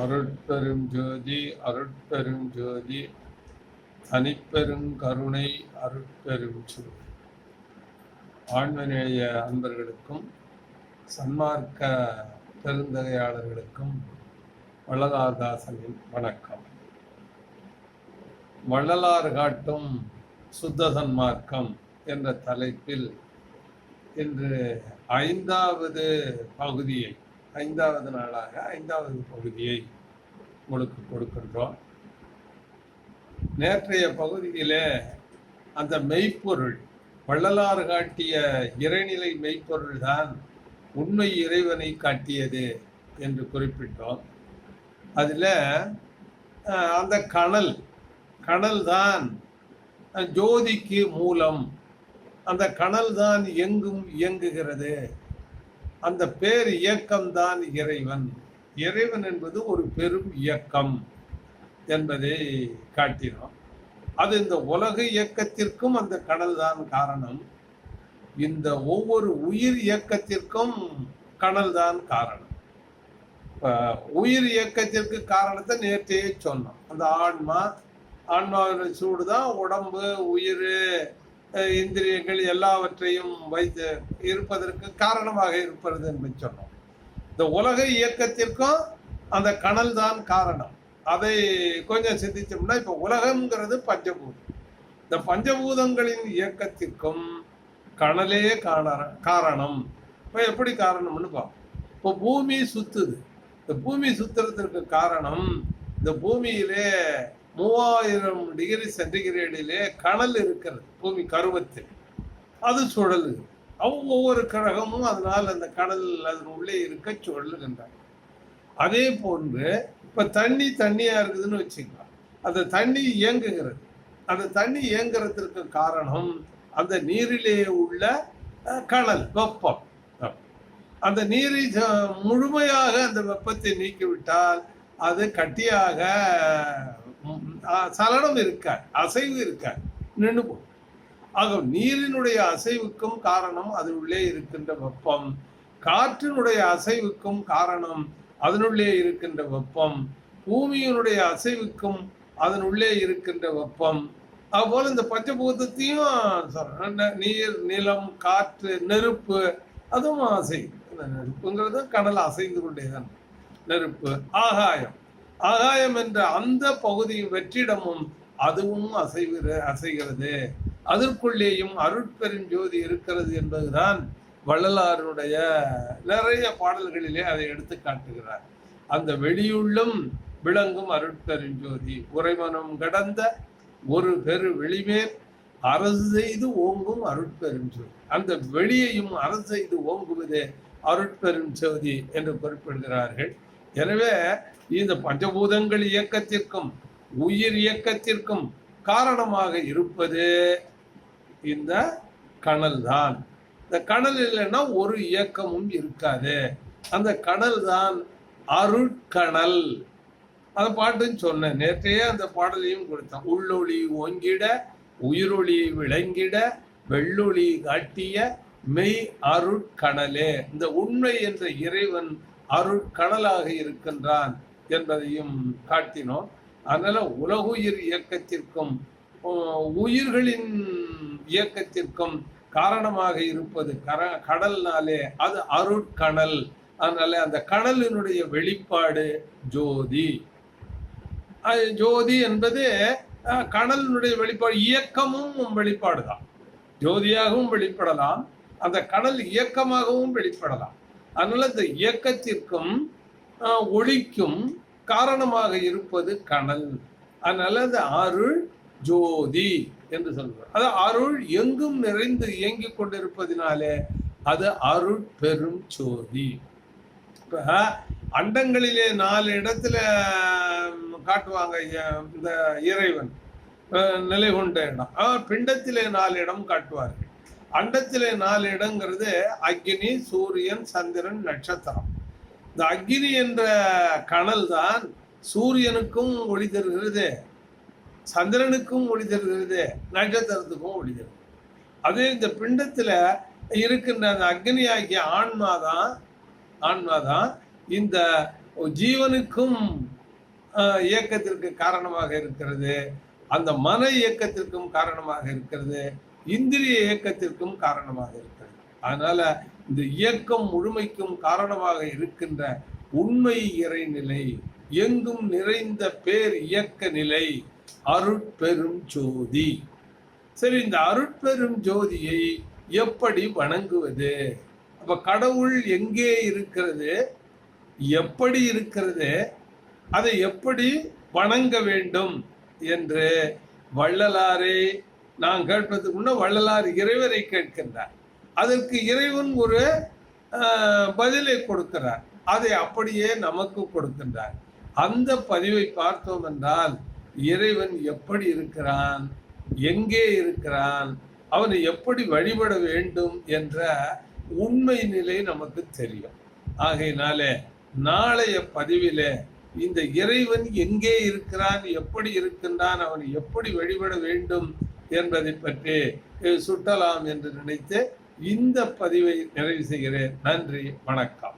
அருட்பெரும் ஜோதி அருட்பெரும் ஜோதி தனிப்பெரும் கருணை அருட்பெரும் ஜோதி ஆண்மநேய அன்பர்களுக்கும் சன்மார்க்க பெருந்தகையாளர்களுக்கும் வள்ளலார்தாசனின் வணக்கம். வள்ளலார் காட்டும் சுத்த சன்மார்க்கம் என்ற தலைப்பில் இன்று ஐந்தாவது பகுதியை ஐந்தாவது நாளாக ஐந்தாவது பகுதியை உங்களுக்கு கொடுக்கின்றோம். நேற்றைய பகுதியிலே அந்த மெய்ப்பொருள் வள்ளலார் காட்டிய இறைநிலை மெய்ப்பொருள் தான் உண்மை இறைவனை காட்டியது என்று குறிப்பிட்டோம். அதில் அந்த கணல் கணல் தான் ஜோதிக்கு மூலம் அந்த கணல் தான் எங்கும் இயங்குகிறது அந்த பேர் இயக்கம்தான் இறைவன். இறைவன் என்பது ஒரு பெரும் இயக்கம் என்பதை காட்டினோம். அது இந்த உலக இயக்கத்திற்கும் அந்த கடல் தான் காரணம். இந்த ஒவ்வொரு உயிர் இயக்கத்திற்கும் கடல் தான் காரணம் உயிர் இயக்கத்திற்கு காரணத்தை நேற்றையே சொன்னோம். அந்த ஆன்மா ஆன்மாவின் சூடு தான் உடம்பு உயிர் இந்திரியங்கள் எல்லாவற்றையும் வைத்து இருப்பதற்கு காரணமாக இருப்பது என்று சொன்னோம். இந்த உலக இயக்கத்திற்கும் அந்த கணல் தான் காரணம். அதை கொஞ்சம் சிந்திச்சோம்னா இப்போ உலகம்ங்கிறது பஞ்சபூதம். இந்த பஞ்சபூதங்களின் இயக்கத்திற்கும் கணலே காரணம். இப்போ எப்படி காரணம்னு பார்ப்போம் இப்போ பூமி சுத்துது. இந்த பூமி சுத்துறதுக்கு காரணம் இந்த பூமியிலே மூவாயிரம் டிகிரி சென்டிகிரேடிலே கடல் இருக்கிறது பூமி கருவத்தில் அது சுழலு அவங்க ஒவ்வொரு கிரகமும் அதனால் அந்த கடல் அதன் உள்ளே இருக்க சுழலுகின்றாங்க அதே போன்று இப்போ தண்ணி தண்ணியாக இருக்குதுன்னு வச்சுக்கலாம் அந்த தண்ணி இயங்குகிறது. அந்த தண்ணி இயங்குறதுக்கு காரணம் அந்த நீரிலே உள்ள கடல் வெப்பம். அந்த நீரை முழுமையாக அந்த வெப்பத்தை நீக்கிவிட்டால் அது கட்டியாக சலனம் இருக்காது அசைவு இருக்காது. நின்று போகும் ஆக நீரினுடைய அசைவுக்கும் காரணம் அதனுள்ளே இருக்கின்ற வெப்பம். காற்றினுடைய அசைவுக்கும் காரணம் அதனுள்ளே இருக்கின்ற வெப்பம். பூமியினுடைய அசைவுக்கும் அதனுள்ளே இருக்கின்ற வெப்பம். அதுபோல் இந்த பஞ்சபூதத்தையும் நீர் நிலம் காற்று நெருப்பு அதுவும் அசை நெருப்புங்கிறது கடல் அசைந்து கொண்டேதான் நெருப்பு ஆகாயம். ஆகாயம் என்ற அந்த பகுதியும் வெற்றிடமும் அதுவும் அசைகிற அசைகிறது. அதற்குள்ளேயும் அருட்பெருஞ்சோதி இருக்கிறது என்பதுதான் வள்ளலாருடைய நிறைய பாடல்களிலே அதை எடுத்து காட்டுகிறார். அந்த வெளியுள்ளும் விளங்கும் அருட்பெருஞ்சோதி உறைமனம் கடந்த ஒரு பெரு வெளிமேல் அரசு செய்து ஓங்கும் அருட்பெருஞ்சோதி அந்த வெளியையும் அரசு செய்து ஓங்குவதே அருட்பெருஞ்சோதி என்று குறிப்பிடுகிறார்கள். எனவே இந்த பஞ்சபூதங்கள் இயக்கத்திற்கும் உயிர் இயக்கத்திற்கும் காரணமாக இருப்பது இந்த கணல் தான் இந்த கணல் இல்லைன்னா ஒரு இயக்கமும் இருக்காது. அந்த கணல் தான் அருட்கணல் அந்த பாட்டுன்னு சொன்னேன். நேற்றையே அந்த பாடலையும் கொடுத்தேன். உள்ளொளி ஓங்கிட உயிரொளி விளங்கிட வெள்ளொளி காட்டிய மெய் அருட்கணலே இந்த உண்மை என்ற இறைவன் அருட்கணலாக இருக்கின்றான் என்பதையும் காட்டினோம். அதனால உலகுயிர் இயக்கத்திற்கும் உயிர்களின் இயக்கத்திற்கும் காரணமாக இருப்பது கர கடல்னாலே அது அருட்கணல். அதனால அந்த கடலினுடைய வெளிப்பாடு ஜோதி. ஜோதி என்பது கடலினுடைய வெளிப்பாடு இயக்கமும் வெளிப்பாடு தான் ஜோதியாகவும் வெளிப்படலாம் அந்த கடல் இயக்கமாகவும் வெளிப்படலாம். அதனால இந்த இயக்கத்திற்கும் ஒளிக்கும் காரணமாக இருப்பது கனல். அதனால அந்த அருள் ஜோதி என்று சொல்கிறார் அது அருள் எங்கும் நிறைந்து இயங்கிக் கொண்டிருப்பதினாலே அது அருள் பெரும் ஜோதி. இப்ப அண்டங்களிலே நாலு இடத்துல காட்டுவாங்க இந்த இறைவன். நிலை கொண்ட இடம். பிண்டத்திலே நாலு இடம் காட்டுவார்கள். அண்டத்திலே நாலு இடங்கிறது அக்னி சூரியன் சந்திரன் நட்சத்திரம். இந்த அக்னி என்ற கணல் தான் சூரியனுக்கும் ஒளி தருகிறது சந்திரனுக்கும் ஒளி தருகிறது நட்சத்திரத்துக்கும் ஒளி தருகிறது. அதே இந்த பிண்டத்தில் இருக்கின்ற அந்த அக்னி ஆகிய ஆன்மாதான் ஆன்மாதான் இந்த ஜீவனுக்கும் இயக்கத்திற்கு காரணமாக இருக்கிறது அந்த மன இயக்கத்திற்கும் காரணமாக இருக்கிறது. இந்திரிய இயக்கத்திற்கும் காரணமாக இருக்கிறது. அதனால இந்த இயக்கம் முழுமைக்கும் காரணமாக இருக்கின்ற உண்மை இறைநிலை எங்கும் நிறைந்த பேர் இயக்க நிலை அருட்பெரும் ஜோதி. சரி இந்த அருட்பெரும் ஜோதியை எப்படி வணங்குவது? அப்ப கடவுள் எங்கே இருக்கிறது? எப்படி இருக்கிறது? அதை எப்படி வணங்க வேண்டும்? என்று வள்ளலாரே நான் கேட்பதற்கு முன்ன வள்ளலார் இறைவரை கேட்கின்றார். அதற்கு இறைவன் ஒரு பதிலை கொடுக்கிறார். அதை அப்படியே நமக்கு கொடுக்கின்றார். அந்த பதிவை பார்த்தோம் என்றால் இறைவன் எப்படி இருக்கிறான் எங்கே இருக்கிறான் அவனை எப்படி வழிபட வேண்டும் என்ற உண்மை நிலை நமக்கு தெரியும். ஆகையினாலே நாளைய பதிவிலே இந்த இறைவன் எங்கே இருக்கிறான் எப்படி இருக்கின்றான் அவனை எப்படி வழிபட வேண்டும் என்பதை பற்றி சுட்டலாம் என்று நினைத்து இந்த பதிவை நிறைவு செய்கிறேன். நன்றி வணக்கம்.